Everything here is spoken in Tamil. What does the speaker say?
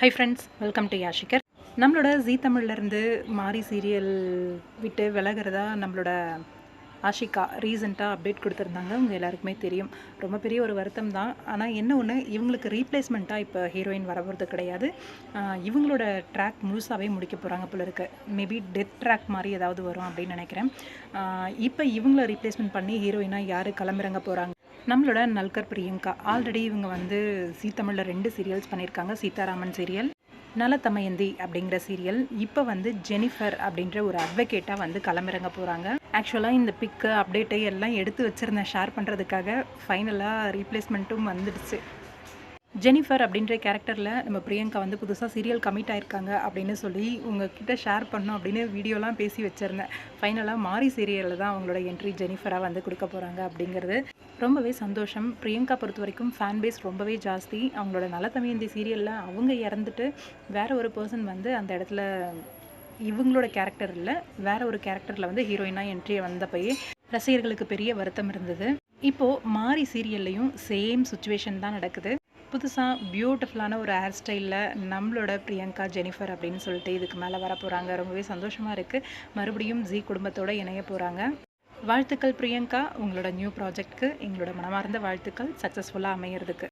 ஹை ஃப்ரெண்ட்ஸ் வெல்கம் டு யாஷிகர் நம்மளோட ஜீ தமிழ்லேருந்து மாரி சீரியல் விட்டு விலகிறதா நம்மளோட ஆஷிகா ரீசெண்டாக அப்டேட் கொடுத்துருந்தாங்க. உங்கள் எல்லாருக்குமே தெரியும். ரொம்ப பெரிய ஒரு வருத்தம் தான். ஆனால் என்ன ஒன்று இவங்களுக்கு ரீப்ளேஸ்மெண்ட்டாக இப்போ ஹீரோயின் வர போகிறது கிடையாது இவங்களோட ட்ராக் முழுசாகவே முடிக்க போகிறாங்க போல இருக்கு. மேபி டெத் ட்ராக் மாதிரி ஏதாவது வரும் அப்படின்னு நினைக்கிறேன். இப்போ இவங்கள ரீப்ளேஸ்மெண்ட் பண்ணி ஹீரோயினாக யார் கிளம்புறங்க போகிறாங்க நம்மளோட நல்கர் பிரியங்கா. ஆல்ரெடி இவங்க வந்து சீ தமிழில் ரெண்டு சீரியல்ஸ் பண்ணியிருக்காங்க. சீதாராமன் சீரியல் நலத்தமயந்தி அப்படிங்கிற சீரியல் இப்போ வந்து ஜெனிஃபர் அப்படின்ற ஒரு அட்வொகேட்டாக வந்து களமிறங்க போகிறாங்க ஆக்சுவலாக இந்த பிக்கு அப்டேட்டை எல்லாம் எடுத்து வச்சுருந்தேன். ஷேர் பண்ணுறதுக்காக ஃபைனலாக ரீப்ளேஸ்மெண்ட்டும் வந்துடுச்சு. ஜெனிஃபர் அப்படின்ற கேரக்டரில் நம்ம பிரியங்கா வந்து புதுசாக சீரியல் கமிட் ஆயிருக்காங்க அப்படின்னு சொல்லி உங்ககிட்ட ஷேர் பண்ணோம் அப்படின்னு வீடியோலாம் பேசி வச்சுருந்தேன். ஃபைனலாக மாரி சீரியலில் தான் அவங்களோட என்ட்ரி ஜெனிஃபராக வந்து கொடுக்க போகிறாங்க அப்படிங்கிறது ரொம்பவே சந்தோஷம். பிரியங்கா பொறுத்த வரைக்கும் ஃபேன் பேஸ் ரொம்பவே ஜாஸ்தி. அவங்களோட நலத்தமையந்தி சீரியலில் அவங்க இறந்துட்டு வேற ஒரு பர்சன் வந்து அந்த இடத்துல இவங்களோட கேரக்டர் இல்லை வேற ஒரு கேரக்டரில் வந்து ஹீரோயினாக என்ட்ரி வந்தப்பயே ரசிகர்களுக்கு பெரிய வருத்தம் இருந்தது. இப்போது மாரி சீரியல்லையும் சேம் சுச்சுவேஷன் தான் நடக்குது. புதுசாக பியூட்டிஃபுல்லான ஒரு ஹேர் ஸ்டைலில் நம்மளோட பிரியங்கா ஜெனிஃபர் அப்படின்னு சொல்லிட்டு இதுக்கு மேலே வர போகிறாங்க ரொம்பவே சந்தோஷமாக இருக்குது மறுபடியும் ஜி குடும்பத்தோடு இணைய போகிறாங்க வாழ்த்துக்கள் பிரியங்கா. உங்களோட நியூ ப்ராஜெக்ட்க்கு எங்களோட மனமார்ந்த வாழ்த்துக்கள். சக்ஸஸ்ஃபுல்லாக அமையிறதுக்கு.